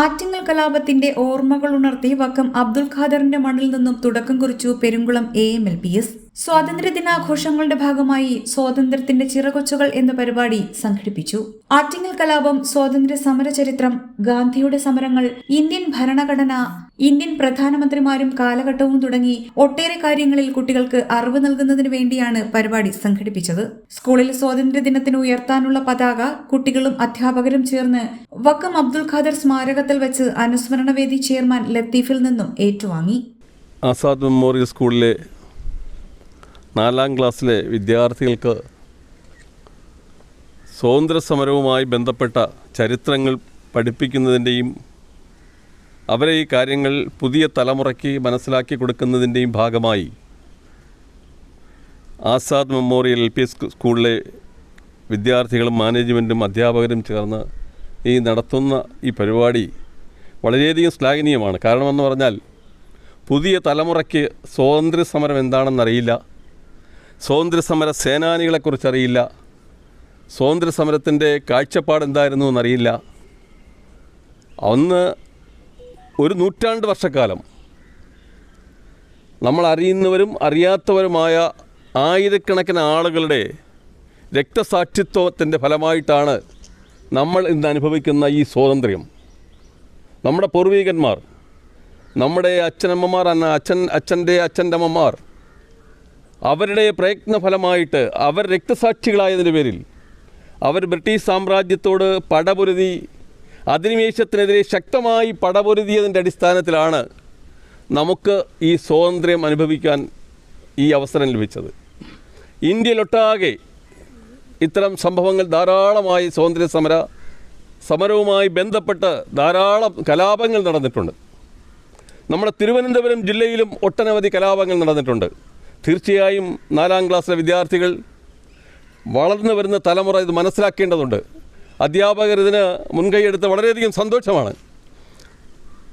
ആറ്റിങ്ങൽ കലാപത്തിന്റെ ഓർമ്മകൾ ഉണർത്തി വക്കം അബ്ദുൽ ഖാദറിന്റെ മണ്ണിൽ നിന്നും തുടക്കം കുറിച്ചു Perunkulam A M L P S സ്വാതന്ത്ര്യ ദിനാഘോഷങ്ങളുടെ ഭാഗമായി സ്വാതന്ത്ര്യത്തിന്റെ ചിറകൊച്ചുകൾ എന്ന പരിപാടി സംഘടിപ്പിച്ചു. ആറ്റിങ്ങൽ കലാപം സ്വാതന്ത്ര്യ സമര ചരിത്രം ഗാന്ധിയുടെ സമരങ്ങൾ ഇന്ത്യൻ ഭരണഘടന ഇന്ത്യൻ പ്രധാനമന്ത്രിമാരും കാലഘട്ടവും തുടങ്ങി ഒട്ടേറെ കാര്യങ്ങളിൽ കുട്ടികൾക്ക് അറിവ് നൽകുന്നതിന് വേണ്ടിയാണ് പരിപാടി സംഘടിപ്പിച്ചത്. സ്കൂളിൽ സ്വാതന്ത്ര്യ ദിനത്തിന് ഉയർത്താനുള്ള പതാക കുട്ടികളും അധ്യാപകരും ചേർന്ന് വക്കം അബ്ദുൽ ഖാദർ സ്മാരകത്തിൽ വെച്ച് അനുസ്മരണവേദി ചെയർമാൻ ലത്തീഫിൽ നിന്നും ഏറ്റുവാങ്ങി. ആസാദ് മെമ്മോറിയൽ സ്കൂളിലെ നാലാം ക്ലാസ്സിലെ വിദ്യാർത്ഥികൾക്ക് സ്വാതന്ത്ര്യ സമരവുമായി ബന്ധപ്പെട്ട ചരിത്രങ്ങൾ പഠിപ്പിക്കുന്നതിന്റെയും അവരെ ഈ കാര്യങ്ങൾ പുതിയ തലമുറയ്ക്ക് മനസ്സിലാക്കി കൊടുക്കുന്നതിന്റെയും ഭാഗമായി ആസാദ് മെമ്മോറിയൽ എൽ പി സ്കൂളിലെ വിദ്യാർത്ഥികളും മാനേജ്മെന്റും അധ്യാപകരും ചേർന്ന് ഈ നടത്തുന്ന ഈ പരിപാടി വളരെയധികം ശ്ലാഘനീയമാണ്. കാരണമെന്ന് പറഞ്ഞാൽ പുതിയ തലമുറയ്ക്ക് സ്വാതന്ത്ര്യ സമരം എന്താണെന്നറിയില്ല. സ്വാതന്ത്ര്യ സേനാനികളെക്കുറിച്ച് സേനാനികളെക്കുറിച്ചറിയില്ല. സ്വാതന്ത്ര്യ സമരത്തിന്റെ കാഴ്ചപ്പാട് എന്തായിരുന്നു എന്നറിയില്ല. അന്ന് ഒരു നൂറ്റാണ്ട് വർഷക്കാലം നമ്മൾ അറിയുന്നവരും അറിയാത്തവരുമായ ആയിരക്കണക്കിന് ആളുകളുടെ രക്തസാക്ഷിത്വത്തിന്റെ ഫലമായിട്ടാണ് നമ്മൾ ഇന്ന് അനുഭവിക്കുന്ന ഈ സ്വാതന്ത്ര്യം. നമ്മുടെ പൂർവീകന്മാർ നമ്മുടെ അച്ഛനമ്മമാർ അന്ന അച്ഛൻ അച്ഛന്റെ അച്ഛന്റെ അമ്മമാർ അവരുടെ പ്രയത്ന ഫലമായിട്ട് അവർ രക്തസാക്ഷികളായതിന്റെ പേരിൽ അവർ ബ്രിട്ടീഷ് സാമ്രാജ്യത്തോട് പടപൊരുതി അധിനിവേശത്തിനെതിരെ ശക്തമായി പടപൊരുതിയതിന്റെ അടിസ്ഥാനത്തിലാണ് നമുക്ക് ഈ സ്വാതന്ത്ര്യം അനുഭവിക്കാൻ ഈ അവസരം ലഭിച്ചത്. ഇന്ത്യയിലൊട്ടാകെ ഇത്തരം സംഭവങ്ങൾ ധാരാളമായി സ്വാതന്ത്ര്യ സമര സമരവുമായി ബന്ധപ്പെട്ട് ധാരാളം കലാപങ്ങൾ നടന്നിട്ടുണ്ട്. നമ്മുടെ തിരുവനന്തപുരം ജില്ലയിലും ഒട്ടനവധി കലാപങ്ങൾ നടന്നിട്ടുണ്ട്. തീർച്ചയായും നാലാം ക്ലാസ്സിലെ വിദ്യാർത്ഥികൾ വളർന്നു വരുന്ന തലമുറ ഇത് മനസ്സിലാക്കേണ്ടതുണ്ട്. അധ്യാപകർ ഇതിന് മുൻകൈയെടുത്ത് വളരെയധികം സന്തോഷമാണ്.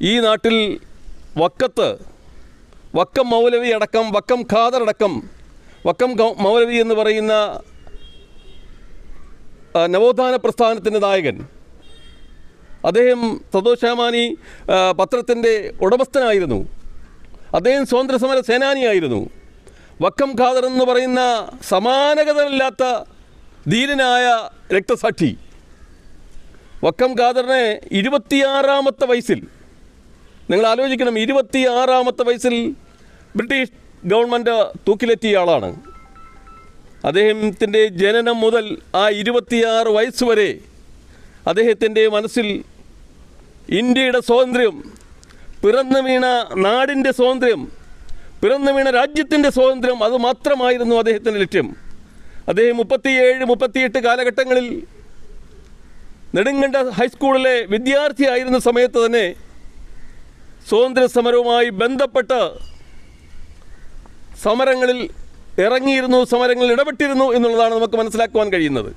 ഈ നാട്ടിൽ വക്കത്ത് വക്കം മൗലവി അടക്കം വക്കം ഖാദർ അടക്കം വക്കം മൗലവി എന്ന് പറയുന്ന നവോത്ഥാന പ്രസ്ഥാനത്തിന്റെ നായകൻ. അദ്ദേഹം സന്തോഷാമാനി പത്രത്തിന്റെ ഉടമസ്ഥനായിരുന്നു. അദ്ദേഹം സ്വാതന്ത്ര്യസമര സേനാനിയായിരുന്നു. വക്കം ഖാദർ എന്ന് പറയുന്ന സമാനഗതമില്ലാത്ത ധീരനായ രക്തസാക്ഷി. വക്കം ഖാദറിനെ ഇരുപത്തിയാറാമത്തെ വയസ്സിൽ നിങ്ങൾ ആലോചിക്കണം ഇരുപത്തിയാറാമത്തെ വയസ്സിൽ ബ്രിട്ടീഷ് ഗവൺമെന്റ് തൂക്കിലെത്തിയ ആളാണ്. അദ്ദേഹത്തിന്റെ ജനനം മുതൽ ആ ഇരുപത്തിയാറ് വയസ്സ് വരെ അദ്ദേഹത്തിന്റെ മനസ്സിൽ ഇന്ത്യയുടെ സ്വാതന്ത്ര്യം പിറന്നു വീണ നാടിന്റെ സ്വാതന്ത്ര്യം പിറന്നു വീണ രാജ്യത്തിന്റെ സ്വാതന്ത്ര്യം അത് മാത്രമായിരുന്നു അദ്ദേഹത്തിന്റെ ലക്ഷ്യം. അദ്ദേഹം മുപ്പത്തിയേഴ് മുപ്പത്തിയെട്ട് കാലഘട്ടങ്ങളിൽ നെടുങ്കണ്ട ഹൈസ്കൂളിലെ വിദ്യാർത്ഥിയായിരുന്ന സമയത്ത് തന്നെ സ്വാതന്ത്ര്യ സമരവുമായി ബന്ധപ്പെട്ട സമരങ്ങളിൽ ഇറങ്ങിയിരുന്നു സമരങ്ങളിൽ ഇടപെട്ടിരുന്നു എന്നുള്ളതാണ് നമുക്ക് മനസ്സിലാക്കുവാൻ കഴിയുന്നത്.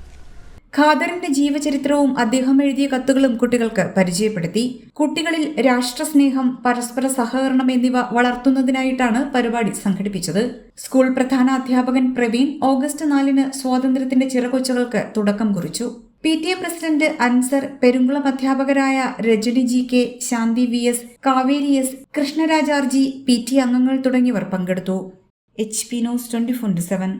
ഖാദറിന്റെ ജീവചരിത്രവും അദ്ദേഹം എഴുതിയ കത്തുകളും കുട്ടികൾക്ക് പരിചയപ്പെടുത്തി. കുട്ടികളിൽ രാഷ്ട്രസ്നേഹം പരസ്പര സഹകരണം എന്നിവ വളർത്തുന്നതിനായിട്ടാണ് പരിപാടി സംഘടിപ്പിച്ചത്. സ്കൂൾ പ്രധാന അധ്യാപകൻ പ്രവീൺ ഓഗസ്റ്റ് നാലിന് സ്വാതന്ത്ര്യത്തിന്റെ ചിറകൊച്ചകൾക്ക് തുടക്കം കുറിച്ചു. P T A president Ansar Perunkulam അധ്യാപകരായ Rajani G K Shanthi V S Kaveri S കൃഷ്ണരാജാർജി P T അംഗങ്ങൾ തുടങ്ങിയവർ പങ്കെടുത്തു. H P news twenty four seven.